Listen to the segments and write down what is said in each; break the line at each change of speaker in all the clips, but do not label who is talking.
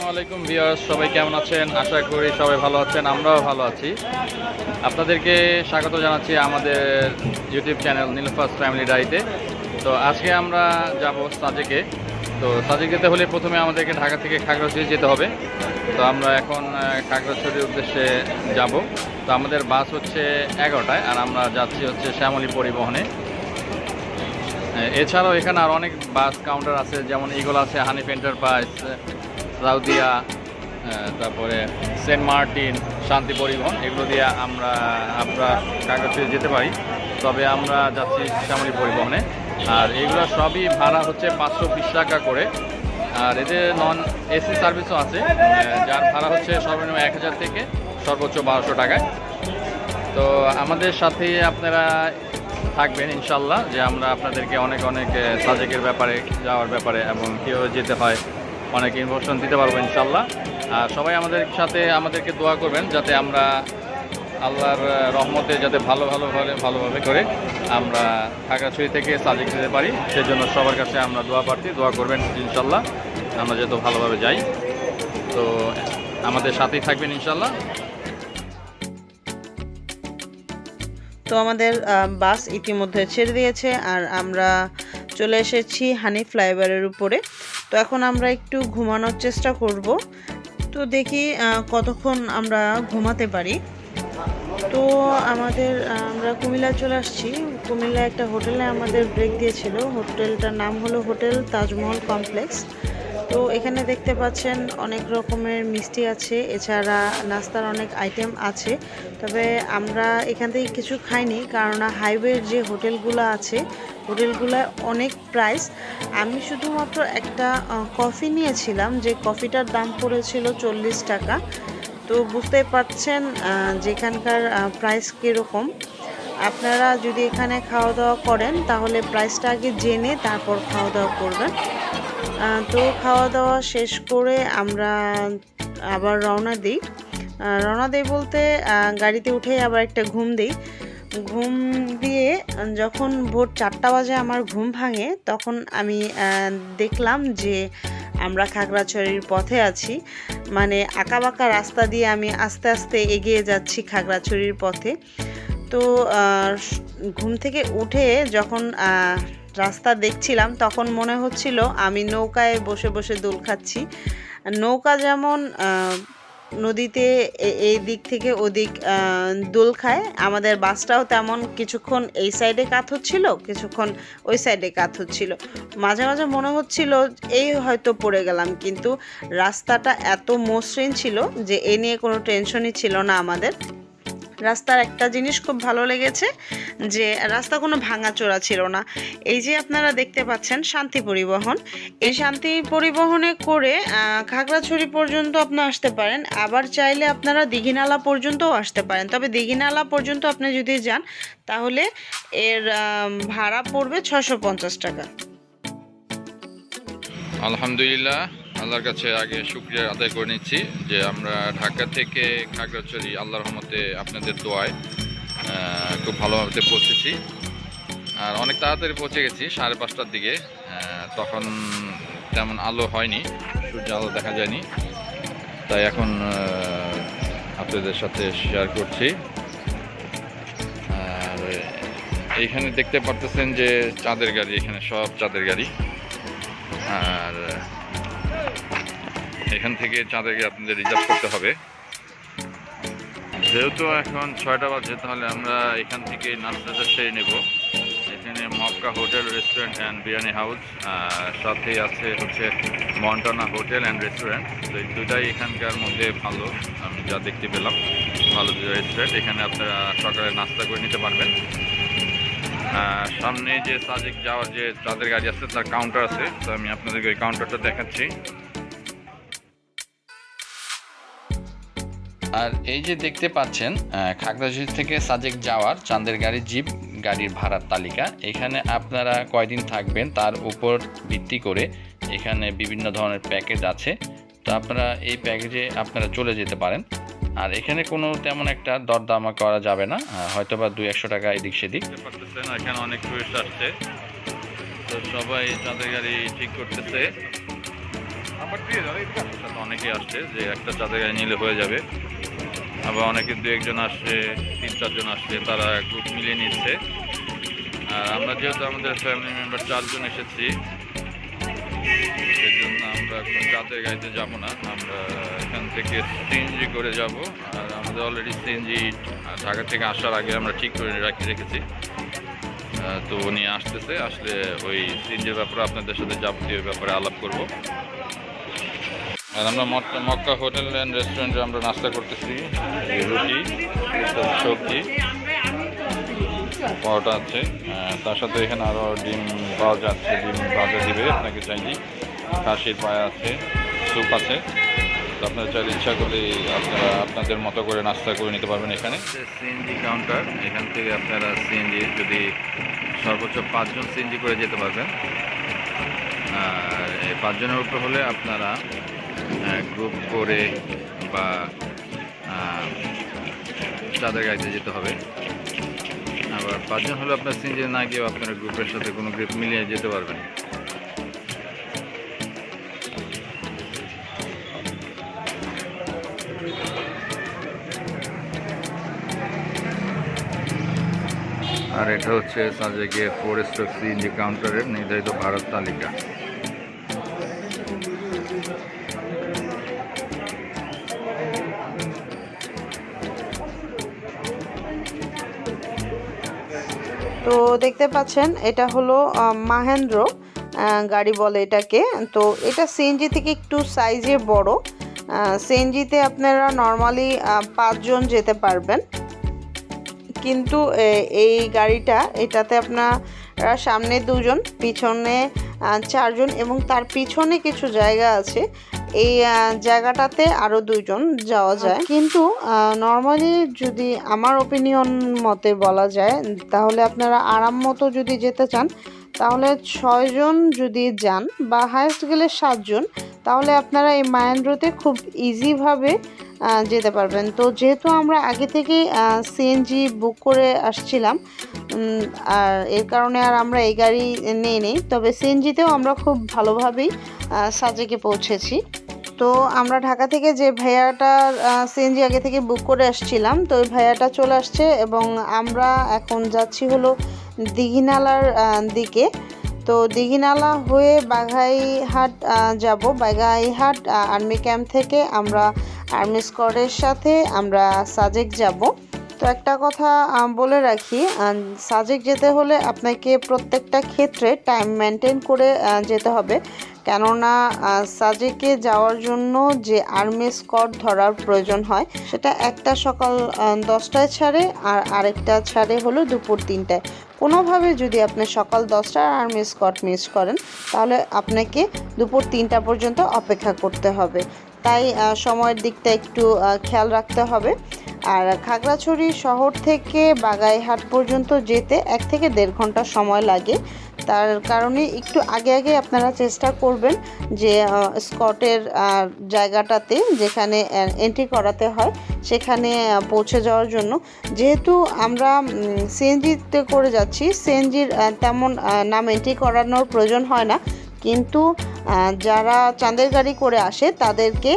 আসসালামু আলাইকুম ভিউয়ার্স, সবাই কেমন আছেন? আশা করি সবাই ভালো আছেন, আমরাও ভালো আছি। আপনাদেরকে স্বাগত জানাচ্ছি আমাদের ইউটিউব চ্যানেল নীলফাস ফ্যামিলি ডাইতে তো। আজকে আমরা যাব সাজেকে। তো সাজেক যেতে হলে প্রথমে আমাদেরকে ঢাকা থেকে খাগড়াছড়ি যেতে হবে। তো আমরা এখন খাগড়াছড়ির উদ্দেশ্যে যাব। তো আমাদের বাস হচ্ছে এগারোটায় আর আমরা যাচ্ছি হচ্ছে শ্যামলী পরিবহনে। এছাড়াও এখানে আর অনেক বাস কাউন্টার আছে, যেমন ইগল আছে হানিফ এন্টারপ্রাইজ সাউদিয়া তারপরে সেন্ট মার্টিন, শান্তি পরিবহন, এগুলো দিয়ে আমরা আমরা কাগজে যেতে পারি। তবে আমরা যাচ্ছি শ্যামলী পরিবহনে। আর এগুলো সবই ভাড়া হচ্ছে পাঁচশো বিশ টাকা করে। আর এতে নন এসি সার্ভিসও আছে যার ভাড়া হচ্ছে সর্বনিম্ন এক হাজার থেকে সর্বোচ্চ বারোশো টাকায়। তো আমাদের সাথে আপনারা থাকবেন ইনশাল্লাহ, যে আমরা আপনাদেরকে অনেক অনেক সাজেকের ব্যাপারে, যাওয়ার ব্যাপারে এবং কীভাবে যেতে হয়। অনেক ইনফরমেশন দিতে পারব ইনশাল্লাহ আর সবাই আমাদের সাথে আমাদেরকে দোয়া করবেন যাতে আমরা আল্লাহর রহমতে যাতে ভালো ভালোভাবে ভালোভাবে করে আমরা খাগড়াছড়ি থেকে সাজেক যেতে পারি, সেজন্য সবার কাছে আমরা দোয়া প্রার্থী, দোয়া করবেন ইনশাল্লাহ আমরা যাতে ভালোভাবে যাই। তো আমাদের সাথেই থাকবেন ইনশাল্লাহ
তো আমাদের বাস ইতিমধ্যে ছেড়ে দিয়েছে, আর আমরা চলে এসেছি হানি ফ্লাইওভারের উপরে। তো এখন আমরা একটু ঘুমানোর চেষ্টা করব। তো দেখি কতক্ষণ আমরা ঘুমাতে পারি। তো আমাদের, আমরা কুমিল্লা চলে আসছি। কুমিল্লা একটা হোটেলে আমাদের ব্রেক দিয়েছিল। হোটেলটার নাম হলো হোটেল তাজমহল কমপ্লেক্স। তো এখানে দেখতে পাচ্ছেন অনেক রকমের মিষ্টি আছে, এছাড়া নাস্তার অনেক আইটেম আছে। তবে আমরা এখান থেকে কিছু খাইনি কারণ হাইওয়ের যে হোটেলগুলো আছে, হোটেলগুলো অনেক প্রাইস আমি শুধুমাত্র একটা কফি নিয়েছিলাম, যে কফিটার দাম পড়েছিল চল্লিশ টাকা। তো বুঝতে পারছেন যেখানকার প্রাইস কীরকম। আপনারা যদি এখানে খাওয়া দাওয়া করেন, তাহলে প্রাইসটা আগে জেনে তারপর খাওয়া দাওয়া করবেন। তো খাওয়া দাওয়া শেষ করে আমরা আবার রওনা দিই। রওনা দিই বলতে গাড়িতে উঠে আবার একটা ঘুম দিই। ঘুম দিয়ে যখন ভোর চারটা বাজে আমার ঘুম ভাঙে, তখন আমি দেখলাম যে আমরা খাগড়াছড়ির পথে আছি। মানে আঁকাবাঁকা রাস্তা দিয়ে আমি আস্তে আস্তে এগিয়ে যাচ্ছি খাগড়াছড়ির পথে। তো ঘুম থেকে উঠে যখন রাস্তা দেখছিলাম, তখন মনে হচ্ছিল আমি নৌকায় বসে বসে দোল খাচ্ছি। নৌকা যেমন নদীতে এই দিক থেকে ওদিক দোল খায়, আমাদের বাসটাও তেমন কিছুক্ষণ এই সাইডে কাত হচ্ছিল, কিছুক্ষণ ওই সাইডে কাত হচ্ছিল। মাঝে মাঝে মনে হচ্ছিল এই হয়তো পড়ে গেলাম, কিন্তু রাস্তাটা এত মসৃণ ছিল যে এ নিয়ে কোনো টেনশনই ছিল না আমাদের। রাস্তার একটা জিনিস খুব ভালো লেগেছে যে রাস্তা কোনো ভাঙাচোরা ছিল না। এই যে আপনারা দেখতে পাচ্ছেন শান্তি পরিবহন। এই শান্তি পরিবহনে করে খাগড়াছড়ি পর্যন্ত আপনি আসতে পারেন। আবার চাইলে আপনারা দীঘিনালা পর্যন্তও আসতে পারেন। তবে দীঘিনালা পর্যন্ত আপনি যদি যান, তাহলে এর ভাড়া পড়বে ছশো টাকা।
আলহামদুলিল্লাহ। আল্লাহর কাছে আগে শুক্রিয়া আদায় করে নিচ্ছি যে আমরা ঢাকা থেকে খাগড়াছড়ি আল্লাহর রহমতে আপনাদের দোয়ায় খুব ভালোভাবে পৌঁছেছি। আর অনেক তাড়াতাড়ি পৌঁছে গেছি, সাড়ে পাঁচটার দিকে। তখন তেমন আলো হয়নি, সূর্য আলো দেখা যায়নি। তাই এখন আপনাদের সাথে শেয়ার করছি। আর এইখানে দেখতে পারতেছেন যে চাঁদের গাড়ি, এখানে সব চাঁদের গাড়ি। আর এখান থেকে চাঁদেরকে আপনাদের রিজার্ভ করতে হবে। যেহেতু এখন ছয়টা বাজে, তাহলে আমরা এখান থেকে নাস্তাটা সেরে নেব। এখানে Mecca hotel restaurant and biryani house সাথে আছে হচ্ছে মন্টানা হোটেল অ্যান্ড রেস্টুরেন্ট তো এই দুটাই এখানকার মধ্যে ভালো, আমি যা দেখতে পেলাম। ভালো দুটো রেস্টুরেন্ট এখানে আপনারা সকালে নাস্তা করে নিতে পারবেন। সামনে যে সাজেক যাওয়ার যে চাঁদের গাড়ি আছে, তার কাউন্টার আছে। তো আমি আপনাদেরকে ওই কাউন্টারটা দেখাচ্ছি। আর এই যে দেখতে পাচ্ছেন আহ, খাগড়াছড়ি থেকে সাজেক যাওয়ার চাঁদের গাড়ি জিপ গাড়ির ভাড়ার তালিকা। এখানে আপনারা কয়দিন থাকবেন তার উপর ভিত্তি করে এখানে বিভিন্ন ধরনের প্যাকেজ আছে। তো আপনারা এই প্যাকেজে আপনারা চলে যেতে পারেন। আর এখানে কোনো তেমন একটা দরদামা করা যাবে না। হয়তো বা দুই একশো টাকা এদিক সেদিক। এখানে অনেক টুরিস্ট আসছে। তো সবাই চাঁদের গাড়ি ঠিক করতেছে। সাথে অনেকেই আসছে যে একটা চাঁদের গাড়ি নিলে হয়ে যাবে। আবার অনেকে দু একজন আসছে, তিন চারজন আসছে, তারা গ্রুপ মিলিয়ে নিচ্ছে। আর আমরা যেহেতু আমাদের ফ্যামিলি মেম্বার চারজন এসেছি সেই জন্য আমরা কোনো চাঁদের গাড়িতে যাব না। আমরা এখান থেকে সিএনজি করে যাব। আর আমাদের অলরেডি সিএনজি ঢাকা থেকে আসার আগে আমরা ঠিক করে রাখি রেখেছি। তো উনি আসতেছে, আসলে ওই সিএনজির ব্যাপারে আপনাদের সাথে যাবতীয় ব্যাপারে আলাপ করব। আমরা মক্কা- হোটেল অ্যান্ড রেস্টুরেন্টে আমরা নাস্তা করতেছি। রুটি সবজি, পরোটা আছে। তার সাথে এখানে আরও ডিম পাওয়া যাচ্ছে ডিম ভাজা দিবে, আপনাকে চাইলে খাসির পায়া আছে, স্যুপ আছে। তো আপনারা চাইলে ইচ্ছা করলে আপনারা আপনাদের মতো করে নাস্তা করে নিতে পারবেন এখানে। সিএনজি কাউন্টার এখান থেকে আপনারা সিএনজি যদি সর্বোচ্চ পাঁচজন সিএনজি করে যেতে পারবেন। আর পাঁচজনের উপর হলে আপনারা গ্রুপ করে বা তাদের গাড়িতে যেতে হবে। আবার পাঁচজন হলে আপনার সিনজে না গিয়েও আপনারা গ্রুপের সাথে কোনো গ্রুপ মিলিয়ে যেতে পারবেন। আর এটা হচ্ছে সাজেকে ফোর স্টক সিএনজি কাউন্টারের নির্ধারিত ভারত তালিকা।
দেখতে পাচ্ছেন, এটা হলো মাহেন্দ্র গাড়ি বলে এটাকে। তো এটা সিএনজি থেকে একটু সাইজে বড়। সিএনজিতে আপনারা নর্মালি পাঁচজন যেতে পারবেন। কিন্তু এই গাড়িটা, এটাতে আপনারা সামনে দুজন, পিছনে চারজন এবং তার পিছনে কিছু জায়গা আছে। এই জায়গাটাতে আরও দুইজন যাওয়া যায়। কিন্তু নর্মালি যদি আমার ওপিনিয়ন মতে বলা যায় তাহলে আপনারা আরাম মতো যদি যেতে চান তাহলে ছয়জন যদি যান বা হায়েস্ট গেলে সাতজন তাহলে আপনারা এই মাহেন্দ্রতে খুব ইজিভাবে যেতে পারবেন। তো যেহেতু আমরা আগে থেকে সিএনজি বুক করে আসছিলাম আর এর কারণে আর আমরা এই গাড়ি নিয়ে নেই তবে সিএনজিতেও আমরা খুব ভালোভাবেই সাজেকে পৌঁছেছি। তো আমরা ঢাকা থেকে যে ভাইয়াটার সিএনজি আগে থেকে বুক করে আসছিলাম, তো ওই ভাইয়াটা চলে আসছে এবং আমরা এখন যাচ্ছি হলো দিঘিনালার দিকে। তো দিঘিনালা হয়ে বাঘাইহাট যাব। বাঘাইহাট আর্মি ক্যাম্প থেকে আমরা আর্মি স্কোয়াডের সাথে আমরা সাজেক যাব। তো একটা কথা বলে রাখি সাজেক যেতে হলে আপনাকে প্রত্যেকটা ক্ষেত্রে টাইম মেনটেন করে যেতে হবে। কেননা সাজেকে যাওয়ার জন্য যে আর্মি স্কট ধরার প্রয়োজন হয়, সেটা একটা সকাল দশটায় ছাড়ে আর আরেকটা ছাড়ে হলো দুপুর তিনটায়। কোনোভাবে যদি আপনি সকাল দশটার আর্মি স্কট মিস করেন, তাহলে আপনাকে দুপুর তিনটা পর্যন্ত অপেক্ষা করতে হবে। তাই সময়ের দিকটা একটু খেয়াল রাখতে হবে। আর খাগড়াছড়ি শহর থেকে বাগাইহাট পর্যন্ত যেতে এক থেকে দেড় ঘণ্টা সময় লাগে। তার কারণে একটু আগে আগে আপনারা চেষ্টা করবেন যে স্কটের জায়গাটাতে যেখানে এন্ট্রি করাতে হয়, সেখানে পৌঁছে যাওয়ার জন্য। যেহেতু আমরা সিএনজিতে করে যাচ্ছি, সিএনজির তেমন নাম এন্ট্রি করানোর প্রয়োজন হয় না। কিন্তু যারা চাঁদের গাড়ি করে আসে, তাদেরকে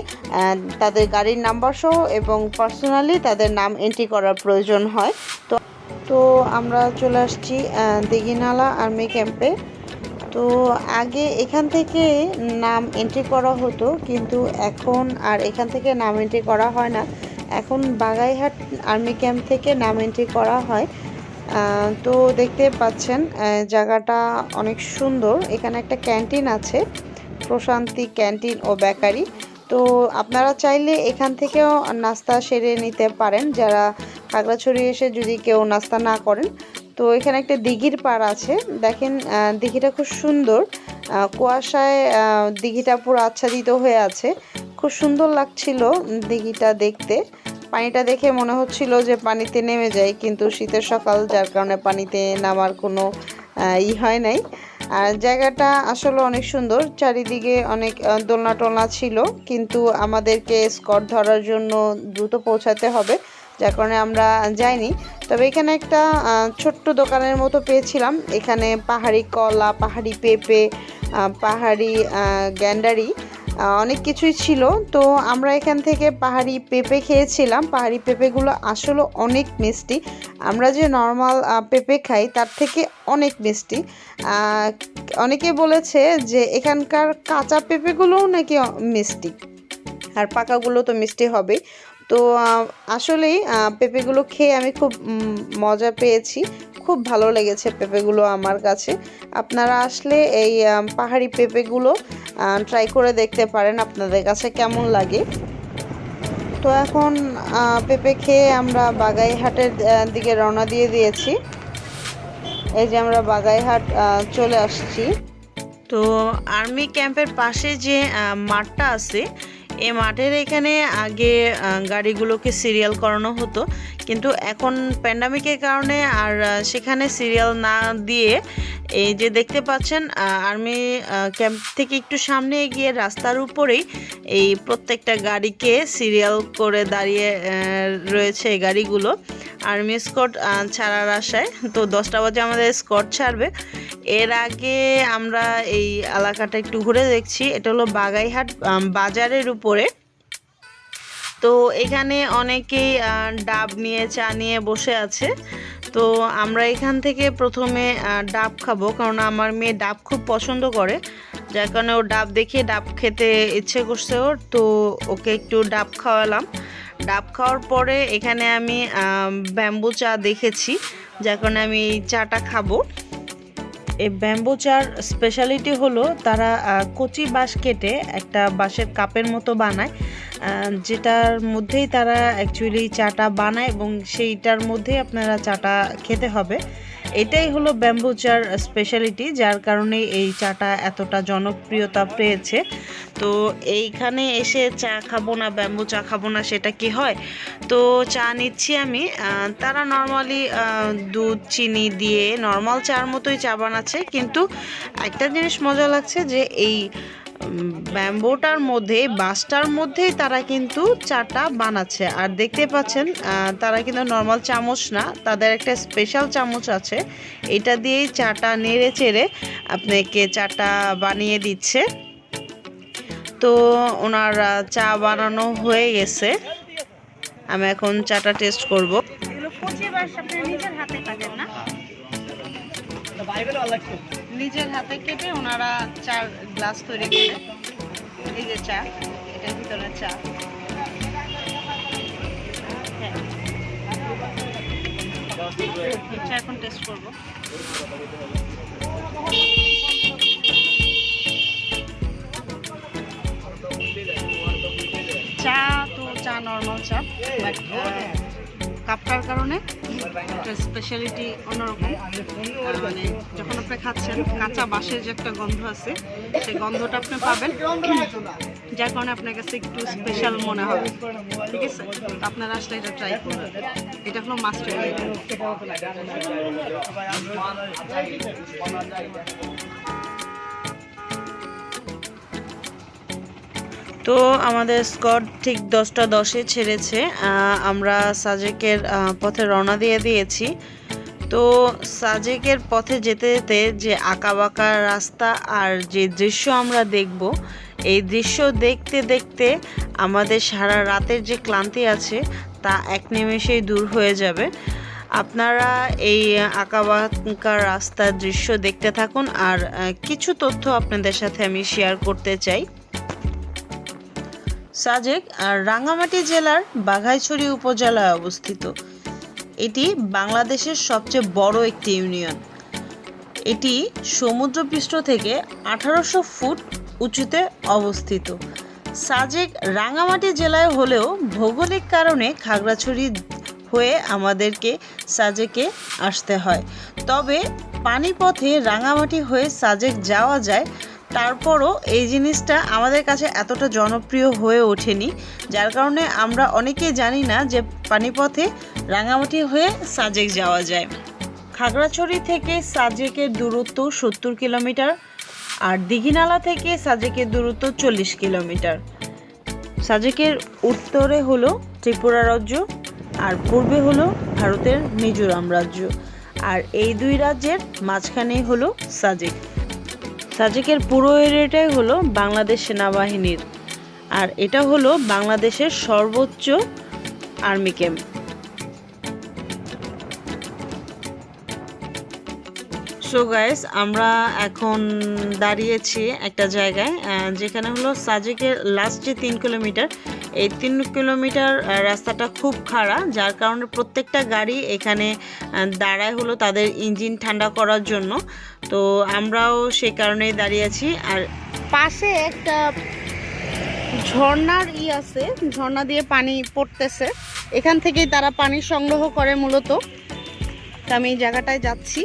তাদের গাড়ির নাম্বার সহ এবং পার্সোনালি তাদের নাম এন্ট্রি করার প্রয়োজন হয়। তো তো আমরা চলে আসছি দিঘিনালা আর্মি ক্যাম্পে। তো আগে এখান থেকে নাম এন্ট্রি করা হতো, কিন্তু এখন আর এখান থেকে নাম এন্ট্রি করা হয় না। এখন বাগাইহাট আর্মি ক্যাম্প থেকে নাম এন্ট্রি করা হয়। তো দেখতে পাচ্ছেন জায়গাটা অনেক সুন্দর। এখানে একটা ক্যান্টিন আছে, প্রশান্তি ক্যান্টিন ও বেকারি। তো আপনারা চাইলে এখান থেকেও নাস্তা সেরে নিতে পারেন। যারা খাগড়াছড়ি এসে যদি কেউ নাস্তা না করেন, তো এখানে একটা দিঘির পাড় আছে। দেখেন দিঘিটা খুব সুন্দর। কুয়াশায় দিঘিটা পুরো আচ্ছাদিত হয়ে আছে। খুব সুন্দর লাগছিল দিঘিটা দেখতে। পানিটা দেখে মনে হচ্ছিল যে পানিতে নেমে যায় কিন্তু শীতের সকাল, যার কারণে পানিতে নামার কোনো ই হয় নাই। আর জায়গাটা আসলে অনেক সুন্দর। চারিদিকে অনেক দোলনা টোলনা ছিল, কিন্তু আমাদেরকে স্কট ধরার জন্য দ্রুত পৌঁছাতে হবে, যার কারণে আমরা যাইনি। তবে এখানে একটা ছোট্ট দোকানের মতো পেয়েছিলাম। এখানে পাহাড়ি কলা, পাহাড়ি পেঁপে পাহাড়ি গ্যান্ডারি অনেক কিছুই ছিল। তো আমরা এখান থেকে পাহাড়ি পেঁপে খেয়েছিলাম। পাহাড়ি পেঁপেগুলো আসলে অনেক মিষ্টি। আমরা যে নর্মাল পেঁপে খাই তার থেকে অনেক মিষ্টি। অনেকে বলেছে যে এখানকার কাঁচা পেঁপেগুলোও নাকি মিষ্টি। আর পাকাগুলো তো মিষ্টি হবে তো আসলেই পেঁপেগুলো খেয়ে আমি খুব মজা পেয়েছি। খুব ভালো লেগেছে পেঁপেগুলো আমার কাছে। আপনারা আসলে এই পাহাড়ি পেঁপেগুলো ট্রাই করে দেখতে পারেন আপনাদের কাছে কেমন লাগে। তো এখন পেঁপে খেয়ে আমরা বাগাইহাটের দিকে রওনা দিয়ে দিয়েছি। এই যে আমরা বাগাইহাট চলে আসছি। তো আর্মি ক্যাম্পের পাশে যে মাঠটা আছে এই মাঠের এখানে আগে গাড়িগুলোকে সিরিয়াল করানো হতো। কিন্তু এখন প্যান্ডামিকের কারণে আর সেখানে সিরিয়াল না দিয়ে এই যে দেখতে পাচ্ছেন আর্মি ক্যাম্প থেকে একটু সামনে এগিয়ে রাস্তার উপরেই এই প্রত্যেকটা গাড়িকে সিরিয়াল করে দাঁড়িয়ে রয়েছে এই গাড়িগুলো। আর্মি স্কট ছাড়ার আশায়। তো দশটা বাজে আমাদের স্কট ছাড়বে। এর আগে আমরা এই এলাকাটা একটু ঘুরে দেখছি। এটা হলো বাগাইহাট বাজারের উপরে। তো এখানে অনেকেই ডাব নিয়ে, চা নিয়ে বসে আছে। তো আমরা এখান থেকে প্রথমে ডাব খাব, কারণ আমার মেয়ে ডাব খুব পছন্দ করে। যার কারণে ও ডাব দেখে ডাব খেতে ইচ্ছে করছে ওর। তো ওকে একটু ডাব খাওয়ালাম। ডাব খাওয়ার পরে এখানে আমি ব্যাম্বু চা দেখেছি, যার কারণে আমি চাটা খাব। এই ব্যাম্বু চার স্পেশালিটি হলো তারা কচি বাঁশ কেটে একটা বাঁশের কাপের মতো বানায় যেটার মধ্যেই তারা অ্যাকচুয়ালি চাটা বানায় এবং সেইটার মধ্যেই আপনারা চাটা খেতে হবে। এটাই হলো ব্যাম্বু চার স্পেশালিটি যার কারণে এই চাটা এতটা জনপ্রিয়তা পেয়েছে। তো এইখানে এসে চা খাব না, ব্যাম্বু চা খাব না, সেটা কি হয়? তো চা নিচ্ছি আমি। তারা নর্মালি দুধ, চিনি দিয়ে নর্মাল চার মতোই চা বানাচ্ছে, কিন্তু একটা জিনিস মজা লাগছে যে এই ব্যাম্বোটার মধ্যে বাসটার মধ্যেই তারা কিন্তু চাটা বানাচ্ছে। আর দেখতে পাচ্ছেন তারা কিন্তু নর্মাল চামচ না তাদের একটা স্পেশাল চামচ আছে। এটা দিয়েই চাটা নেড়ে চেড়ে আপনাকে চাটা বানিয়ে দিচ্ছে। তো ওনার চা বানানো হয়ে গেছে। আমি এখন চাটা টেস্ট করব।
এগুলো বাস আপনি নিজের হাতে না?
নিজের হাতে কেটে ওনারা চার গ্লাস তৈরি করে এই যে চা, এটার ভিতরে চা। হ্যাঁ। চা এখন টেস্ট করব। চা তো চা নর্মাল চা কাপটার কারণে স্পেশালিটি অন্যরকম। মানে আপনি খাচ্ছেন, কাঁচা বাঁশের যে একটা গন্ধ আছে, সেই গন্ধটা আপনি পাবেন। যার কারণে আপনার কাছে একটু স্পেশাল মনে হবে। ঠিক আছে? আপনারা আসলে এটা ট্রাই করবেন। এটা হলো মাস্টার তো আমাদের স্কট ঠিক দশটা দশে ছেড়েছে। আমরা সাজেকের পথে রওনা দিয়ে দিয়েছি। তো সাজেকের পথে যেতে যেতে যে আঁকাবাঁকা রাস্তা আর যে দৃশ্য আমরা দেখব, এই দৃশ্য দেখতে দেখতে আমাদের সারা রাতের যে ক্লান্তি আছে তা এক নিমেষেই দূর হয়ে যাবে। আপনারা এই আঁকাবাঁকা রাস্তার দৃশ্য দেখতে থাকুন আর কিছু তথ্য আপনাদের সাথে আমি শেয়ার করতে চাই। সাজেক রাঙ্গামাটি জেলার বাঘাইছড়ি উপজেলায় অবস্থিত। এটি বাংলাদেশের সবচেয়ে বড় একটি ইউনিয়ন। এটি সমুদ্রপৃষ্ঠ থেকে আঠারোশো ফুট উঁচুতে অবস্থিত। সাজেক রাঙ্গামাটি জেলায় হলেও ভৌগোলিক কারণে খাগড়াছড়ি হয়ে আমাদেরকে সাজেকে আসতে হয়। তবে পানিপথে রাঙামাটি হয়ে সাজেক যাওয়া যায় তারপরও এই জিনিসটা আমাদের কাছে এতটা জনপ্রিয় হয়ে ওঠেনি, যার কারণে আমরা অনেকেই জানি না যে পানিপথে রাঙামাটি হয়ে সাজেক যাওয়া যায়। খাগড়াছড়ি থেকে সাজেকের দূরত্ব সত্তর কিলোমিটার আর দিঘিনালা থেকে সাজেকের দূরত্ব চল্লিশ কিলোমিটার। সাজেকের উত্তরে হলো ত্রিপুরা রাজ্য আর পূর্বে হলো ভারতের মিজোরাম রাজ্য। আর এই দুই রাজ্যের মাঝখানেই হলো সাজেক। সাজেকের পুরো এরিয়াটাই হলো বাংলাদেশ সেনাবাহিনীর। আর এটা হলো বাংলাদেশের সর্বোচ্চ আর্মি ক্যাম্প। সো গাইস আমরা এখন দাঁড়িয়েছি একটা জায়গায় যেখানে হলো সাজেকের লাস্ট যে তিন কিলোমিটার এই তিন কিলোমিটার রাস্তাটা খুব খাড়া, যার কারণে প্রত্যেকটা গাড়ি এখানে দাঁড়ায় হলো তাদের ইঞ্জিন ঠান্ডা করার জন্য। তো আমরাও সেই কারণেই দাঁড়িয়ে আছি। আর
পাশে একটা ঝর্ণার ই আছে, ঝর্ণা দিয়ে পানি পড়তেছে। এখান থেকেই তারা পানি সংগ্রহ করে মূলত। আমি এই জায়গাটায় যাচ্ছি।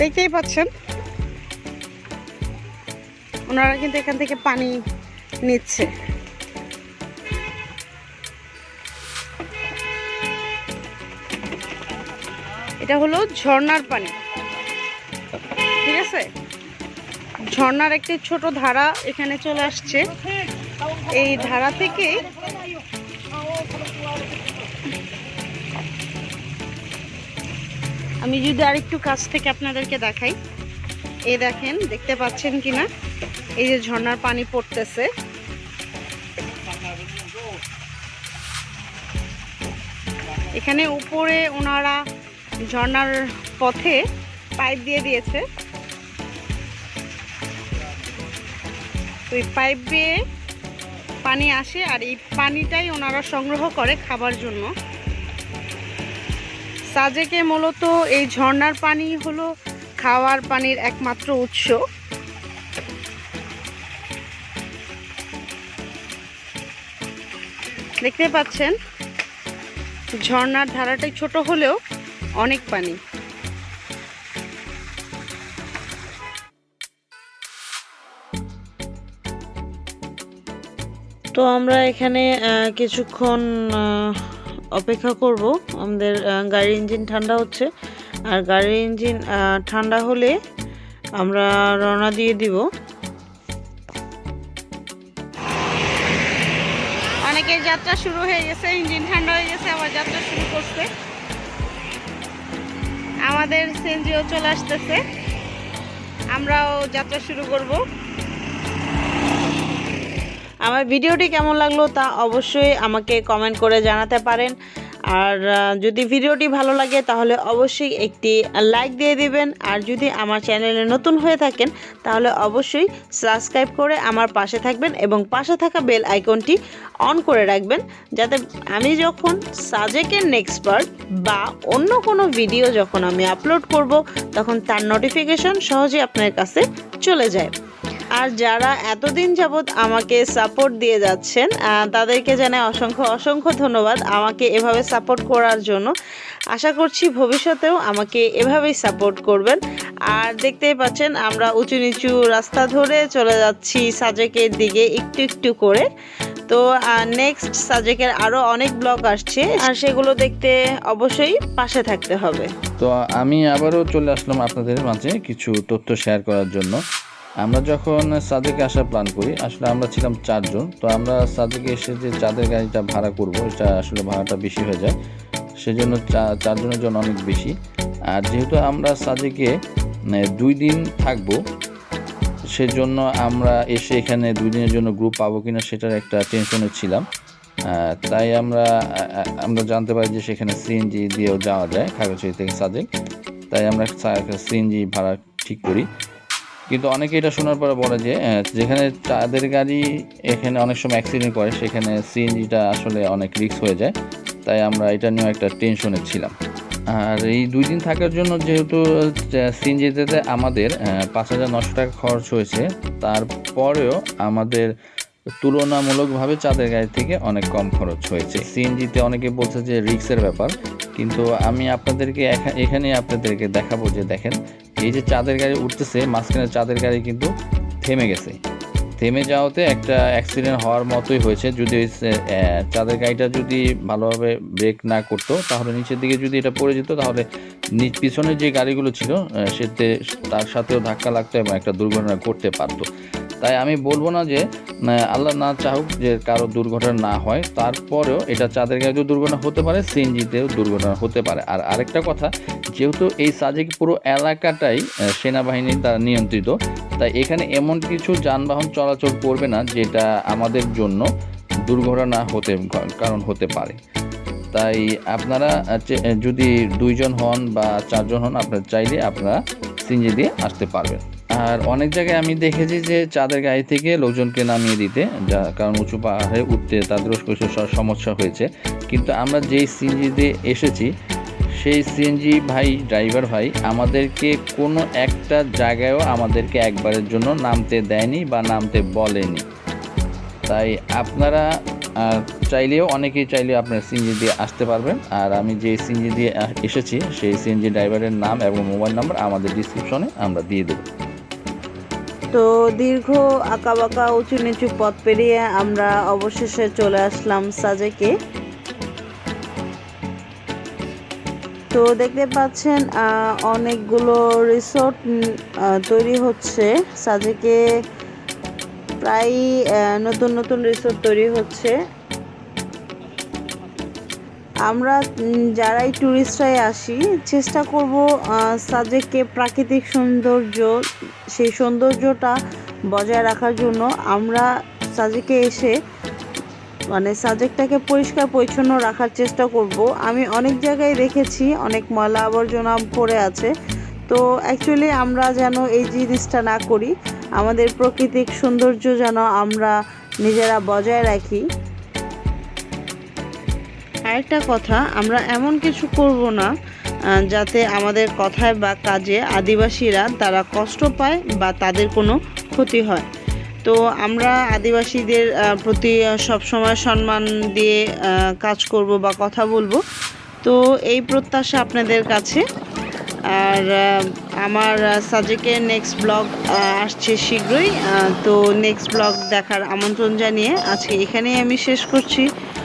দেখতেই পাচ্ছেন। ওনারা কিন্তু এখান থেকে পানি নিচ্ছে। এটা হলো ঝর্ণার পানি। ঠিক আছে? ঝর্ণার একটি ছোট ধারা এখানে চলে আসছে। এই ধারা থেকে আমি যদি আরেকটু কাছ থেকে আপনাদেরকে দেখাই। এই দেখেন, দেখতে পাচ্ছেন কিনা? এই যে ঝর্ণার পানি পড়তেছে। এখানে উপরে ওনারা ঝর্ণার পথে পাইপ দিয়ে দিয়েছে। এই পাইপ দিয়ে পানি আসে আর এই পানিটাই ওনারা সংগ্রহ করে খাবার জন্য। সাজেকে মূলত এই ঝর্ণার পানি হলো খাওয়ার পানির একমাত্র উৎস। দেখতে পাচ্ছেন, ঝর্ণার ধারাটাই ছোট হলেও অনেক পানি।
তো আমরা এখানে কিছুক্ষণ অপেক্ষা করব। আমাদের গাড়ির ইঞ্জিন ঠান্ডা হচ্ছে। আর গাড়ির ইঞ্জিন ঠান্ডা হলে আমরা রওনা দিয়ে দিব।
অনেকের যাত্রা শুরু হয়ে গেছে, ইঞ্জিন ঠান্ডা হয়ে গেছে, আবার যাত্রা শুরু করছে। আমাদের সেনজিও চলে আসতেছে। আমরাও যাত্রা শুরু করব।
আমার ভিডিওটি কেমন লাগল তা অবশ্যই আমাকে কমেন্ট করে জানাতে পারেন। আর যদি ভিডিওটি ভালো লাগে তাহলে অবশ্যই একটি লাইক দিয়ে দিবেন। আর যদি আমার চ্যানেলে নতুন হয়ে থাকেন, তাহলে অবশ্যই সাবস্ক্রাইব করে আমার পাশে থাকবেন এবং পাশে থাকা বেল আইকনটি অন করে রাখবেন, যাতে আমি যখন সাজেকের নেক্সট পার্ট বা অন্য কোনো ভিডিও যখন আমি আপলোড করব, তখন তার নোটিফিকেশন সহজে আপনার কাছে চলে যায়। আর যারা এতদিন যাবৎ আমাকে সাপোর্ট দিয়ে যাচ্ছেন তাদেরকে জানাই অসংখ্য অসংখ্য ধন্যবাদ আমাকে এভাবে সাপোর্ট করার জন্য। আশা করছি ভবিষ্যতেও আমাকে এভাবেই সাপোর্ট করবেন। আর দেখতেই পাচ্ছেন, আমরা উঁচু নিচু রাস্তা ধরে চলে যাচ্ছি সাজেকের দিকে একটু একটু করে। তো নেক্সট সাজেকের আরও অনেক ব্লগ আসছে, আর সেগুলো দেখতে অবশ্যই পাশে থাকতে হবে।
তো আমি আবারও চলে আসলাম আপনাদের মাঝে কিছু তথ্য শেয়ার করার জন্য। আমরা যখন সাদেকে আসার প্ল্যান করি, আসলে আমরা ছিলাম চারজন, তো আমরা সাদেকে এসে যে চাঁদের গাড়িটা ভাড়া করব, এটা আসলে ভাড়াটা বেশি হয়ে যায়। সেজন্য চারজনের জন্য অনেক বেশি। আর যেহেতু আমরা সাদেকে দুই দিন থাকব, সেজন্য আমরা এসে এখানে দুই দিনের জন্য গ্রুপ পাবো কিনা সেটার একটা টেনশনে ছিলাম। তাই আমরা আমরা জানতে পারি যে সেখানে সিএনজি দিয়েও যাওয়া যায়, খাগড়াছড়ি থেকে সাদেক। তাই আমরা সিএনজি ভাড়া ঠিক করি। কিন্তু অনেকে এটা শোনার পরে বলে যে যেখানে চাঁদের গাড়ি এখানে অনেক সময় অ্যাক্সিডেন্ট করে, সেখানে সিএনজিটা আসলে অনেক রিক্স হয়ে যায়। তাই আমরা এটা নিয়েও একটা টেনশনে ছিলাম। আর এই দুই দিন থাকার জন্য যেহেতু সিএনজিতে আমাদের পাঁচ হাজার নশো টাকা খরচ হয়েছে, তারপরেও আমাদের তুলনামূলকভাবে চাঁদের গাড়ি থেকে অনেক কম খরচ হয়েছে। সিএনজিতে অনেকে বলছে যে রিক্সের ব্যাপার। কিন্তু আমি আপনাদেরকে এখা- এখানে আপনাদেরকে দেখাবো যে, দেখেন এই যে চাঁদের গাড়ি উঠতেছে, মাঝখানে চাঁদের গাড়ি কিন্তু থেমে গেছে। থেমে যাওয়াতে একটা অ্যাক্সিডেন্ট হওয়ার মতোই হয়েছে। যদি ওই চাঁদের গাড়িটা যদি ভালোভাবে ব্রেক না করতো, তাহলে নিচের দিকে যদি এটা পড়ে যেত, তাহলে পিছনের যে গাড়িগুলো ছিল সেতে, তার সাথেও ধাক্কা লাগতো এবং একটা দুর্ঘটনা করতে পারতো। তাই আমি বলব না যে আল্লাহ না চাহুক যে কারও দুর্ঘটনা না হয়। তারপরেও এটা চাঁদের গাড়িতেও দুর্ঘটনা হতে পারে, সিএনজিতেও দুর্ঘটনা হতে পারে। আর আরেকটা কথা, যেহেতু এই সাজেক পুরো এলাকাটাই সেনাবাহিনী দ্বারা নিয়ন্ত্রিত, তাই এখানে এমন কিছু যানবাহন চলাচল করবে না যেটা আমাদের জন্য দুর্ঘটনা হতে, কারণ হতে পারে। তাই আপনারা যদি দুইজন হন বা চারজন হন, আপনারা চাইলে আপনারা সিঞ্জি দিয়ে আসতে পারবেন। আর অনেক জায়গায় আমি দেখেছি যে চাঁদের গায়ে থেকে লোকজনকে নামিয়ে দিতে, যা কারণ উঁচু পাহাড়ে উঠতে তাদের সমস্যা হয়েছে। কিন্তু আমরা যেই সিএনজি দিয়ে এসেছি, সেই সিএনজি ভাই, ড্রাইভার ভাই, আমাদেরকে কোনো একটা জায়গায়ও আমাদেরকে একবারের জন্য নামতে দেয়নি বা নামতে বলেনি। তাই আপনারা চাইলেও, অনেকেই চাইলে আপনার সিএনজি দিয়ে আসতে পারবেন। আর আমি যে সিএনজি দিয়ে এসেছি, সেই সিএনজি ড্রাইভারের নাম এবং মোবাইল নাম্বার আমাদের ডিসক্রিপশনে আমরা দিয়ে দেবো।
তো দীর্ঘ আঁকাবাঁকা উঁচু নিচু পথ পেরিয়ে আমরা অবশেষে চলে আসলাম সাজেকে। তো দেখতে পাচ্ছেন অনেকগুলো রিসোর্ট তৈরি হচ্ছে সাজেকে। প্রায় নতুন নতুন রিসোর্ট তৈরি হচ্ছে। আমরা যারাই ট্যুরিস্টরাই আসি, চেষ্টা করব সাজেককে প্রাকৃতিক সৌন্দর্য, সেই সৌন্দর্যটা বজায় রাখার জন্য আমরা সাজেকে এসে মানে সাজেকটাকে পরিষ্কার, পরিচ্ছন্ন রাখার চেষ্টা করব। আমি অনেক জায়গায় দেখেছি, অনেক ময়লা আবর্জনা পড়ে আছে। তো অ্যাকচুয়ালি আমরা যেন এই জিনিসটা না করি, আমাদের প্রাকৃতিক সৌন্দর্য যেন আমরা নিজেরা বজায় রাখি। আরেকটা কথা, আমরা এমন কিছু করব না যাতে আমাদের কথায় বা কাজে আদিবাসীরা তারা কষ্ট পায় বা তাদের কোনো ক্ষতি হয়। তো আমরা আদিবাসীদের প্রতি সবসময় সম্মান দিয়ে কাজ করব বা কথা বলব। তো এই প্রত্যাশা আপনাদের কাছে। আর আমার সাজেকের নেক্সট ব্লগ আসছে শীঘ্রই। তো নেক্সট ব্লগ দেখার আমন্ত্রণ জানিয়ে আজকে এখানেই আমি শেষ করছি।